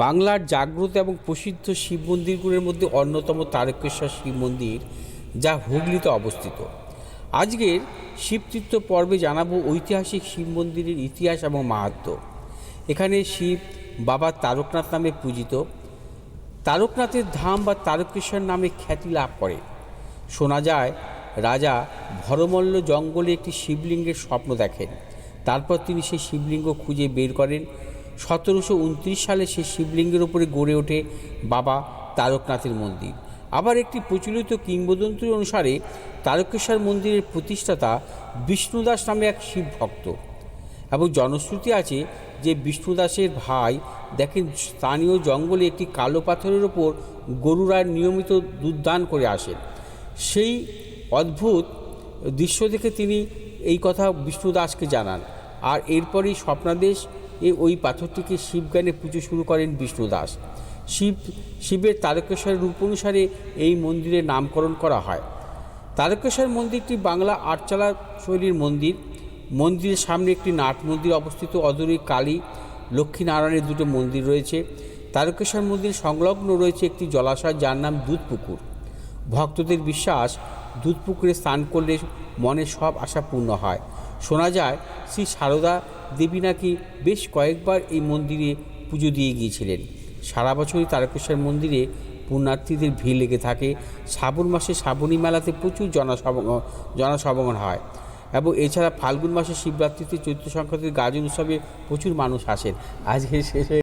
বাংলার জাগ্রত এবং প্রসিদ্ধ শিব মন্দিরগুলোর মধ্যে অন্যতম তারকেশ্বর শিব মন্দির, যা হুগলিতে অবস্থিত। আজকের শিবতীর্থ পর্বে জানাব ঐতিহাসিক শিব মন্দিরের ইতিহাস এবং মাহাত্ম্য এখানে শিব বাবা তারকনাথ নামে পূজিত। তারকনাথের ধাম বা তারকেশ্বর নামে খ্যাতি লাভ করে। শোনা যায়, রাজা ভরমল্ল জঙ্গলে একটি শিবলিঙ্গের স্বপ্ন দেখেন। তারপর তিনি সেই শিবলিঙ্গ খুঁজে বের করেন। সতেরোশো উনত্রিশ সালে সে শিবলিঙ্গের উপরে গড়ে ওঠে বাবা তারকনাথের মন্দির। আবার একটি প্রচলিত কিংবদন্তি অনুসারে তারকেশ্বর মন্দিরের প্রতিষ্ঠাতা বিষ্ণুদাস নামে এক শিব ভক্ত। এবং জনশ্রুতি আছে যে বিষ্ণুদাসের ভাই দেখেন স্থানীয় জঙ্গলে একটি কালো পাথরের ওপর গরুরা নিয়মিত দুধদান করে আসেন। সেই অদ্ভুত দৃশ্য দেখে তিনি এই কথা বিষ্ণুদাসকে জানান। আর এরপরই স্বপ্নাদেশ এ ওই পাথরটিকে শিবজ্ঞানে পুজো শুরু করেন বিষ্ণুদাস শিব, শিবের তারকেশ্বরের রূপ অনুসারে এই মন্দিরের নামকরণ করা হয়। তারকেশ্বর মন্দিরটি বাংলা আটচালা শৈলীর মন্দির। মন্দিরের সামনে একটি নাট মন্দির অবস্থিত। অদূরে কালী, লক্ষ্মীনারায়ণের দুটো মন্দির রয়েছে। তারকেশ্বর মন্দির সংলগ্ন রয়েছে একটি জলাশয় যার নাম দুধপুকুর। ভক্তদের বিশ্বাস দুধপুকুরে স্নান করলে মনে সব আশা পূর্ণ হয়। শোনা যায়, শ্রী সারদা দেবী নাকি বেশ কয়েকবার এই মন্দিরে পুজো দিয়ে গিয়েছিলেন। সারা বছরই তারকেশ্বর মন্দিরে পুণ্যার্থীদের ভিড় লেগে থাকে। শ্রাবণ মাসে শ্রাবণী মেলাতে প্রচুর জনসমাগম জনসমাগম হয় এবং এছাড়া ফাল্গুন মাসে শিবরাত্রিতে চৈত্র সংক্রান্তির গাজন উৎসবে প্রচুর মানুষ আসেন। আজকে শেষে